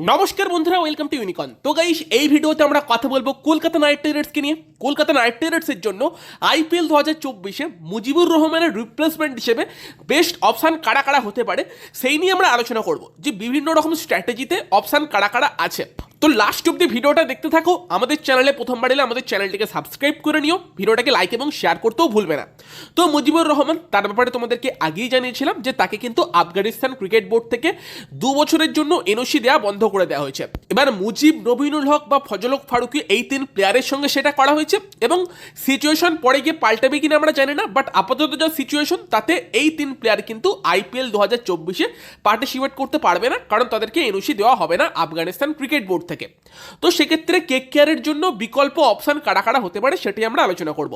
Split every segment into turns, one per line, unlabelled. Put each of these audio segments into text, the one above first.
নমস্কার বন্ধুরা welcome to ইউনিকন তো গাইস এই ভিডিওতে আমরা কথা বলব কলকাতা নাইট রাইডার্সকে নিয়ে। কলকাতা নাইট রাইডার্সের জন্য আইপিএল দু হাজার চব্বিশে মুজিবুর রহমানের রিপ্লেসমেন্ট হিসেবে বেস্ট অপশান কারা কারা হতে পারে, সেই নিয়ে আমরা আলোচনা করব। যে বিভিন্ন রকম স্ট্র্যাটেজিতে অপশান কারা কারা আছে। তো লাস্ট অব্দি ভিডিওটা দেখতে থাকো। আমাদের চ্যানেলে প্রথমবার এলে আমাদের চ্যানেলটিকে সাবস্ক্রাইব করে নিও। ভিডিওটাকে লাইক এবং শেয়ার করতেও ভুলবে না। তো মুজিবুর রহমান, তার ব্যাপারে তোমাদেরকে আগেই জানিয়েছিলাম যে তাকে কিন্তু আফগানিস্তান ক্রিকেট বোর্ড থেকে দু বছরের জন্য এনওসি দেওয়া বন্ধ করে দেওয়া হয়েছে। এবার মুজিব, নবীনুল হক বা ফজলক ফারুকি এই তিন প্লেয়ারের সঙ্গে সেটা করা হয়েছে এবং সিচুয়েশন পরে গিয়ে পাল্টাবে কিনা আমরা জানি না বাট আপাতত যা সিচুয়েশন তাতে এই তিন প্লেয়ার কিন্তু আইপিএল দু হাজার চব্বিশে পার্টিসিপেট করতে পারবে না, কারণ তাদেরকে এনওসি দেওয়া হবে না আফগানিস্তান ক্রিকেট বোর্ড থেকে। তো সেক্ষেত্রে কেক কেয়ারের জন্য বিকল্প অপশান কারা কারা হতে পারে সেটি আমরা আলোচনা করব।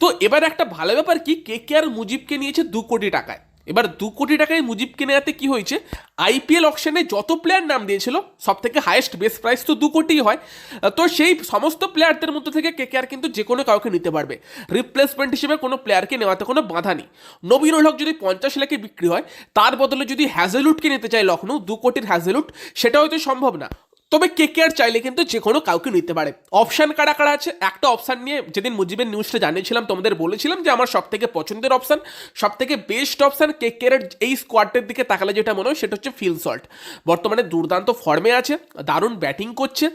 তো এবার একটা ভালো ব্যাপার কি কেক কেয়ার মুজিবকে নিয়েছে দু কোটি টাকায়। এবার দু কোটি টাকায় মুজিবকে নেওয়াতে কি হয়েছে? আইপিএল অকশনে যত প্লেয়ার নাম দিয়েছিল সব থেকে হাইয়েস্ট বেস প্রাইস তো দু কোটিই হয়। তো সেই সমস্ত প্লেয়ারদের মধ্যে থেকে কে আর কিন্তু যে কোনো কাউকে নিতে পারবে। রিপ্লেসমেন্ট হিসেবে কোনো প্লেয়ারকে নেওয়াতে কোনো বাধা নেই। নবীনুল হক যদি পঞ্চাশ লাখে বিক্রি হয়, তার বদলে যদি হ্যাজেলুটকে নিতে চায় লখনৌ দু কোটির হ্যাজেলুট সেটা হয়তো সম্ভব না। তবে কে কে আর চাইলে কিন্তু যে কোনো কাউকে নিতে পারে। অপশান কারা কারা আছে? একটা অপশান নিয়ে যেদিন মুজিবের নিউজটা জানিয়েছিলাম, তোমাদের বলেছিলাম যে আমার সব থেকে পছন্দের অপশান সব থেকে বেস্ট অপশান কে কে এই স্কোয়াডের দিকে তাকালে যেটা মনে হয় সেটা হচ্ছে ফিল সল্ট বর্তমানে দুর্দান্ত ফর্মে আছে, দারুণ ব্যাটিং করছে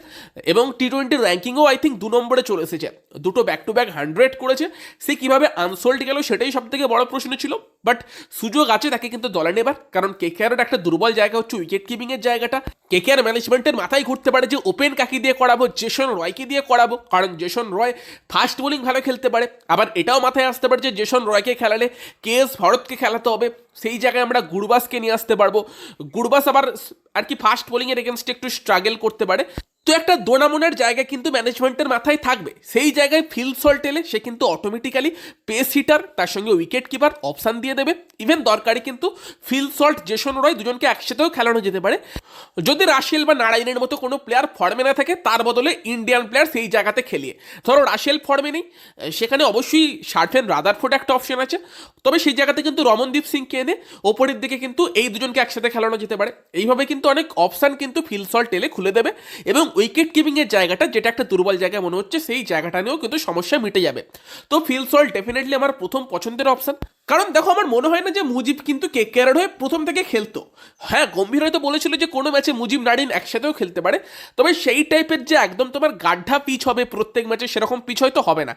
এবং টি টোয়েন্টির র্যাঙ্কিংও আই থিঙ্ক দু নম্বরে চলে এসেছে। দুটো ব্যাক টু ব্যাক হান্ড্রেড করেছে। সে কীভাবে আনসোল্ড গেল সেটাই সব থেকে বড় প্রশ্ন ছিল বাট সুযোগ আছে তাকে কিন্তু দলে নেবার, কারণ কে কে একটা দুর্বল জায়গা হচ্ছে উইকেট কিপিংয়ের জায়গাটা। কে কে আর ম্যানেজমেন্টের মাথায় ঘুরতে পারে যে ওপেন কাকে দিয়ে করাবো, জেসন রয়কে দিয়ে করাবো? কারণ জেসন রয় ফাস্ট বোলিং ভালো খেলতে পারে। আবার এটাও মাথায় আসতে পারে যে জেসন রয়কে খেলালে কে এস ভরতকে খেলাতে হবে। সেই জায়গায় আমরা গুরবাসকে নিয়ে আসতে পারব। গুরবাস আবার আর কি ফাস্ট বোলিংয়ের এগেনস্টে একটু স্ট্রাগল করতে পারে। তো একটা দোনামোনার জায়গা কিন্তু ম্যানেজমেন্টের মাথায় থাকবে। সেই জায়গায় ফিল সল্ট এলে সে কিন্তু অটোমেটিক্যালি পেস হিটার তার সঙ্গে উইকেট কিপার অপশান দিয়ে দেবে। ইভেন দরকারি কিন্তু ফিল সল্ট জেসন রয় দুজনকে একসাথেও খেলানো যেতে পারে। যদি রাশিয়াল বা নারায়ণের মতো কোনো প্লেয়ার ফর্মে না থাকে, তার বদলে ইন্ডিয়ান প্লেয়ার সেই জায়গাতে খেলিয়ে। ধরো রাশিয়াল ফর্মে নেই, সেখানে অবশ্যই শার্ফেন রাদারফোর্ড একটা অপশন আছে। তবে সেই জায়গাতে কিন্তু রমনদীপ সিংকে এনে ওপরের দিকে কিন্তু এই দুজনকে একসাথে খেলানো যেতে পারে। এইভাবে কিন্তু অনেক অপশান কিন্তু ফিল সল্ট এলে খুলে দেবে। এবং উইকেট কিপিংয়ের জায়গাটা, যেটা একটা দুর্বল জায়গা মনে হচ্ছে, সেই জায়গাটা নিয়েও কিন্তু সমস্যা মিটে যাবে। তো ফিল সল্ট ডেফিনেটলি আমার প্রথম পছন্দের অপশান কারণ দেখো, আমার মনে হয় না যে মুজিব কিন্তু কে কেয়ারের হয়ে প্রথম থেকে খেলতো। হ্যাঁ গম্ভীর হয়তো বলেছিল যে কোনো ম্যাচে মুজিব নারিন একসাথেও খেলতে পারে। তবে সেই টাইপের যে একদম তোমার গাড্ডা পিচ হবে প্রত্যেক ম্যাচে, সেরকম পিচ হয়তো হবে না।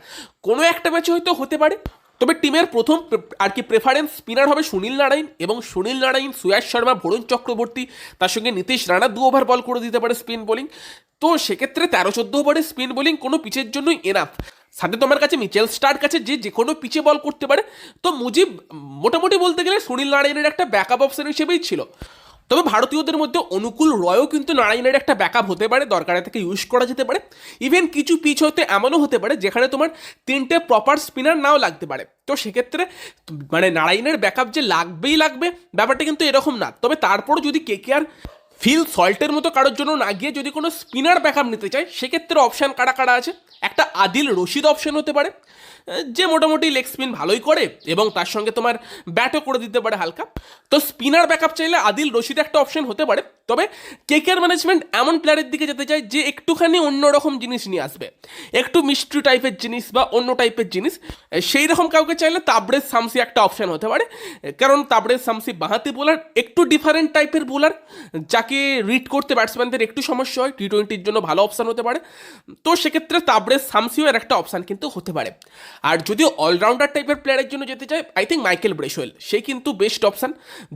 কোনো একটা ম্যাচে হয়তো হতে পারে। তবে টিমের প্রথম আর কি প্রেফারেন্স স্পিনার হবে সুনীল নারায়ণ এবং সুনীল নারায়ণ, সুয়াস শর্মা, বরুণ চক্রবর্তী, তার সঙ্গে নীতিশ রানা দু ওভার বল করে দিতে পারে স্পিন বোলিং তো সেক্ষেত্রে তেরো, চোদ্দ ওভারে স্পিন বোলিং কোনো পিচের জন্যই এনাফ সাথে তোমার কাছে মিচেল স্টার কাছে যে যে কোনো পিচে বল করতে পারে। তো মুজিব, মোটামুটি বলতে গেলে সুনীল নারায়ণের একটা ব্যাকআপ অপশন হিসেবেই ছিল। তবে ভারতীয়দের মধ্যে অনুকূল রয়ও কিন্তু নারায়ণের একটা ব্যাকআপ হতে পারে, দরকারে থেকে ইউজ করা যেতে পারে। ইভেন কিছু পিচ হতে এমনও হতে পারে, যেখানে তোমার তিনটে প্রপার স্পিনার নাও লাগতে পারে। তো সেক্ষেত্রে মানে নারায়ণের ব্যাকআপ যে লাগবেই লাগবে, ব্যাপারটা কিন্তু এরকম না। তবে তারপরও যদি কে কে আর ফিল সল্টের মতো কারোর জন্য না গিয়ে যদি কোনো স্পিনার ব্যাকআপ নিতে চায়, সেক্ষেত্রে অপশান কারা কারা আছে? একটা আদিল রশিদ অপশান হতে পারে, যে মোটামুটি লেগ স্পিন ভালোই করে এবং তার সঙ্গে তোমার ব্যাটও করে দিতে পারে হালকা। তো স্পিনার ব্যাকআপ চাইলে আদিল রশিদ একটা অপশান হতে পারে। তবে কেকের ম্যানেজমেন্ট এমন প্লেয়ারের দিকে যেতে চায় যে একটুখানি অন্যরকম জিনিস নিয়ে আসবে। একটু মিষ্টি টাইপের জিনিস বা অন্য টাইপের জিনিস সেই রকম কাউকে চাইলে তাবরেজ সামসি একটা অপশন হতে পারে। কারণ তাবরেজ সামসি বাহাতি বোলার, একটু ডিফারেন্ট টাইপের বোলার, যাকে রিড করতে ব্যাটসম্যানদের একটু সমস্যা হয় টি টোয়েন্টির জন্য ভালো অপশান হতে পারে। তো সেক্ষেত্রে তাবরেজ সামসিও এর একটা অপশান কিন্তু হতে পারে। আর যদিও অলরাউন্ডার টাইপের প্লেয়ারের জন্য যেতে চায়, আই থিঙ্ক মাইকেল ব্রেশওয়েল সে কিন্তু বেস্ট অপশান।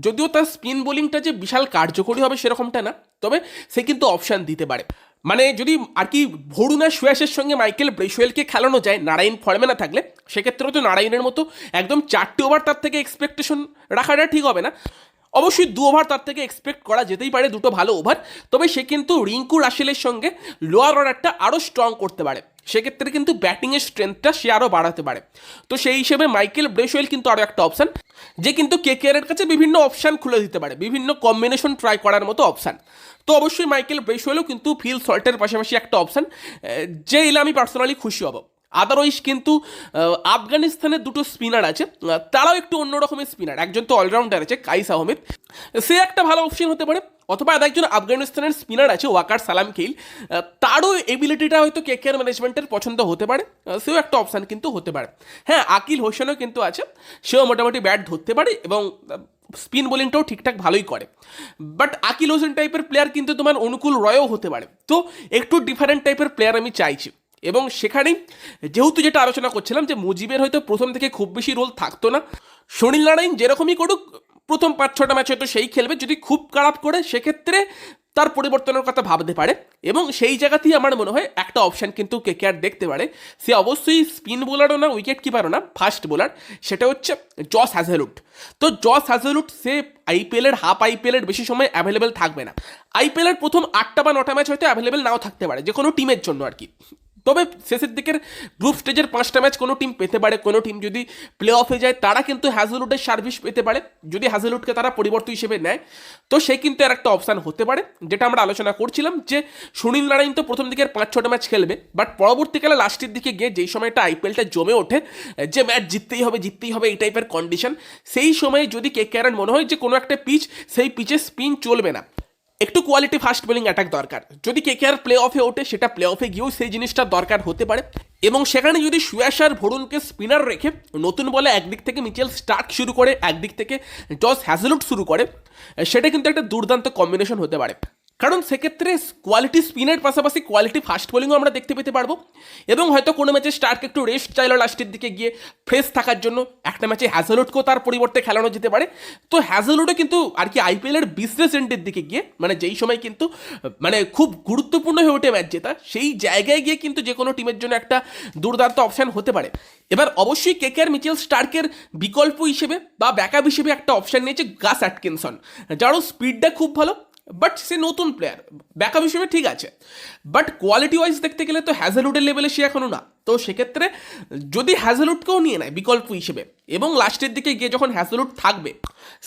যদিও তার স্পিন বোলিংটা যে বিশাল কার্যকরী হবে সেরকমটা না, তবে সে কিন্তু অপশান দিতে পারে। মানে যদি আর কি ভরুণা সুয়াসের সঙ্গে মাইকেল ব্রেশওয়েলকে খেলানো যায়, নারায়ণ ফর্মে না থাকলে, সেক্ষেত্রেও তো নারায়ণের মতো একদম চারটে ওভার তার থেকে এক্সপেকটেশন রাখাটা ঠিক হবে না। অবশ্যই দু ওভার তার থেকে এক্সপেক্ট করা যেতেই পারে, দুটো ভালো ওভার। তবে সে কিন্তু রিঙ্কু রাসেলের সঙ্গে লোয়ার অর্ডারটা আরও স্ট্রং করতে পারে। সেক্ষেত্রে কিন্তু ব্যাটিংয়ের স্ট্রেংথটা সে আরও বাড়াতে পারে। তো সেই হিসেবে মাইকেল ব্রেশওয়েল কিন্তু আরও একটা অপশান যে কিন্তু কে কেয়ারের কাছে বিভিন্ন অপশান খুলে দিতে পারে, বিভিন্ন কম্বিনেশন ট্রাই করার মতো অপশান তো অবশ্যই মাইকেল ব্রেশওয়েলও কিন্তু ফিল সল্টের পাশাপাশি একটা অপশান যে এলে আমি পার্সোনালি খুশি হব। আদারওয়াইজ কিন্তু আফগানিস্তানের দুটো স্পিনার আছে তারাও একটু অন্য রকমের স্পিনার একজন তো অলরাউন্ডার আছে, কাইস আহমেদ। সে একটা ভালো অপশন হতে পারে, অথবা আর একজন আফগানিস্তানের স্পিনার আছে, ওয়াকার সালাম খেইল। তারও এবিলিটিটা হয়তো কে কেয়ার ম্যানেজমেন্টের পছন্দ হতে পারে সেও একটা অপশান কিন্তু হতে পারে। হ্যাঁ আকিল হোসেনও কিন্তু আছে, সেও মোটামুটি ব্যাট ধরতে পারে এবং স্পিন বোলিংটাও ঠিকঠাক ভালোই করে। বাট আকিল হোসেন টাইপের প্লেয়ার কিন্তু তোমার অনুকূল রয়ও হতে পারে। তো একটু ডিফারেন্ট টাইপের প্লেয়ার আমি চাইছি। এবং সেখানেই যেহেতু যেটা আলোচনা করছিলাম যে মুজিবের হয়তো প্রথম থেকে খুব বেশি রোল থাকতো না, সুনীল নারায়ণ যেরকমই করুক, প্রথম পাঁচ, ছটা ম্যাচ হয়তো সেই খেলবে, যদি খুব খারাপ করে সেক্ষেত্রে তার পরিবর্তনের কথা ভাবতে পারে এবং সেই জায়গাতেই আমার মনে হয় একটা অপশান কিন্তু কে কে আর দেখতে পারে। সে অবশ্যই স্পিন বোলারও না উইকেট কিপারও না ফাস্ট বোলার সেটা হচ্ছে জস হ্যাজেলুড তো জস হ্যাজেলুড সে আইপিএলের হাফ আইপিএলের বেশি সময় অ্যাভেলেবেল থাকবে না। আইপিএলের প্রথম আটটা বা নটা ম্যাচ হয়তো অ্যাভেলেবেল নাও থাকতে পারে যে কোনো টিমের জন্য আর কি। তবে শেষের দিকের গ্রুপ স্টেজের পাঁচটা ম্যাচ কোনো টিম পেতে পারে, কোনো টিম যদি প্লে অফে যায়, তারা কিন্তু হ্যাজেলউডের সার্ভিস পেতে পারে। যদি হ্যাজেলউডকে তারা পরিবর্তন হিসেবে নেয়, তো সে কিন্তু আর একটা অপশান হতে পারে, যেটা আমরা আলোচনা করছিলাম যে সুনীল নারায়ণ তো প্রথম দিকের পাঁচ, ছটা ম্যাচ খেলবে বাট পরবর্তীকালে লাস্টের দিকে গিয়ে যেই সময়টা আইপিএলটা জমে ওঠে, যে ম্যাচ জিততেই হবে জিততেই হবে এই টাইপের কন্ডিশন সেই সময়ে যদি কে ক্যারান মনে হয় যে কোনো একটা পিচ সেই পিচে স্পিন চলবে না। একটু কোয়ালিটি ফাস্ট বোলিং অ্যাটাক দরকার। যদি কে আর প্লে অফে ওঠে, সেটা প্লে অফে গিয়েও সেই জিনিসটা দরকার হতে পারে। এবং সেখানে যদি সুয়াশার ভরুনকে স্পিনার রেখে নতুন বলে একদিক থেকে মিচেল স্টার্ক শুরু করে, একদিক থেকে জস হ্যাজেলুট শুরু করে, সেটা কিন্তু একটা দুর্দান্ত কম্বিনেশন হতে পারে। কারণ সেক্ষেত্রে কোয়ালিটি স্পিনের পাশাপাশি কোয়ালিটি ফাস্ট বোলিংও আমরা দেখতে পেতে পারব। এবং হয়তো কোনো ম্যাচে স্টার্ক একটু রেস্ট চাইলো লাস্টের দিকে গিয়ে ফ্রেশ থাকার জন্য। একটা ম্যাচে হ্যাজেলুটকেও তার পরিবর্তে খেলানো যেতে পারে। তো হ্যাজেলুটও কিন্তু আর কি আইপিএলের বিজনেস এন্ডের দিকে গিয়ে মানে যেই সময় কিন্তু মানে খুব গুরুত্বপূর্ণ হয়ে ওঠে ম্যাচ জেতা, সেই জায়গায় গিয়ে কিন্তু যে কোনো টিমের জন্য একটা দুর্দান্ত অপশান হতে পারে। এবার অবশ্যই কেকেআর মিচেল স্টার্কের বিকল্প হিসেবে বা ব্যাকআপ হিসেবে একটা অপশান নিয়েছে গাস অ্যাটকিনসন যারও স্পিডটা খুব ভালো। বাট সে নতুন প্লেয়ার ব্যাকআপ হিসেবে ঠিক আছে। বাট কোয়ালিটি ওয়াইজ দেখতে গেলে তো হ্যাজেলউডের লেভেলে সে এখনও না। তো সেক্ষেত্রে যদি হ্যাজেলউডকেও নিয়ে নেয় বিকল্প হিসেবে, এবং লাস্টের দিকে গিয়ে যখন হ্যাজেলউড থাকবে,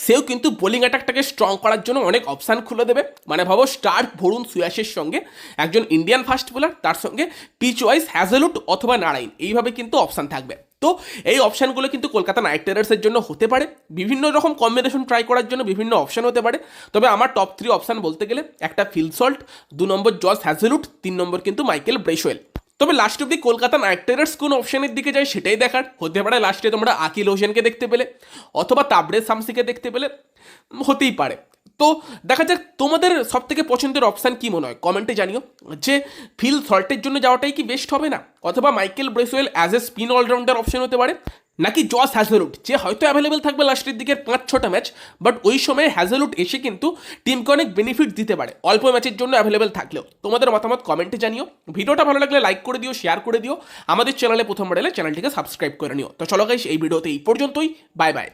সেও কিন্তু বোলিং অ্যাটাকটাকে স্ট্রং করার জন্য অনেক অপশান খুলে দেবে। মানে ভাবো স্টার্ক ভরুণ সুয়াসের সঙ্গে একজন ইন্ডিয়ান ফাস্ট বোলার তার সঙ্গে পিচ ওয়াইজ হ্যাজেলউড অথবা নারায়ণ এইভাবে কিন্তু অপশান থাকবে। তো এই অপশানগুলো কিন্তু কলকাতা নাইট রাইডার্সের জন্য হতে পারে। বিভিন্ন রকম কম্বিনেশন ট্রাই করার জন্য বিভিন্ন অপশান হতে পারে। তবে আমার টপ থ্রি অপশান বলতে গেলে একটা ফিলসল্ট দু নম্বর জস হ্যাজেলুট তিন নম্বর কিন্তু মাইকেল ব্রেশওয়েল তবে লাস্ট অব্দি কলকাতা নাইট রাইডার্স কোন অপশনের দিকে যায় সেটাই দেখার। হতে পারে লাস্টে তোমরা আকিল হোসেনকে দেখতে পেলে, অথবা তাবরে শামসিকে দেখতে পেলে, হতেই পারে। তো দেখা যাক তোমাদের সব থেকে পছন্দের অপশান কি মনে হয়? কমেন্টে জানিও। যে ফিল সল্টের জন্য যাওয়াটাই কি বেস্ট হবে না? অথবা Michael Bracewell as a spin allrounder option হতে পারে, নাকি জস হ্যাজেলুড যে হয়তো অ্যাভেলেবেল থাকবে লাস্টের দিকের পাঁচ ছটা ম্যাচ বাট ওই সময় হ্যাজেলুড এসে কিন্তু টিমকে অনেক বেনিফিট দিতে পারে, অল্প ম্যাচের জন্য অ্যাভেলেবেল থাকলেও। তোমাদের মতামত কমেন্টে জানিও। ভিডিওটা ভালো লাগলে লাইক করে দিও শেয়ার করে দিও। আমাদের চ্যানেলে প্রথমবার এলে চ্যানেলটিকে সাবস্ক্রাইব করে নিও। তো চলো গাইস এই ভিডিওতে এই পর্যন্তই। Bye bye